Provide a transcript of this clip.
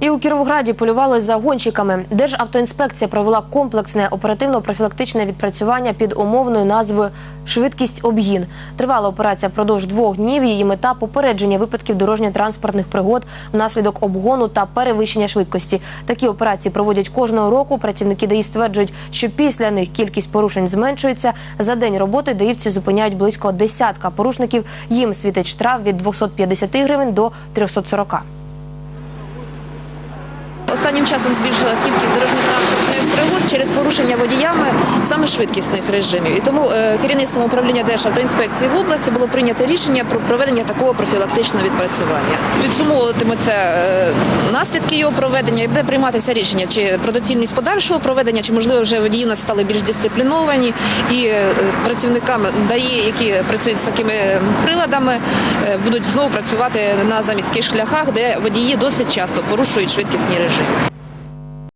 І у Кіровограді полювали за гонщиками. Державтоінспекція провела комплексне оперативно-профілактичне відпрацювання під умовною назвою Швидкість обгін. Тривала операція впродовж двох днів. Її мета попередження випадків дорожньо-транспортних пригод внаслідок обгону та перевищення швидкості. Такі операції проводять кожного року. Працівники ДАІ стверджують, що після них кількість порушень зменшується. За день роботи даївці зупиняють близько десятка порушників. Їм світить штраф від 250 гривень до 340. Останнім часом збільшилась кількість дорожньо-транспортних через порушення водіями саме швидкісних режимів. І тому е, керівництвом управління Державтоінспекції в області було прийнято рішення про проведення такого профілактичного відпрацювання. Підсумовуватиметься е, наслідки його проведення і буде прийматися рішення чи про доцільність подальшого проведення, чи можливо вже водії у нас стали більш дисципліновані і е, працівникам ДАІ, які працюють з такими приладами, будуть знову працювати на заміських шляхах, де водії досить часто порушують швидкісні режими.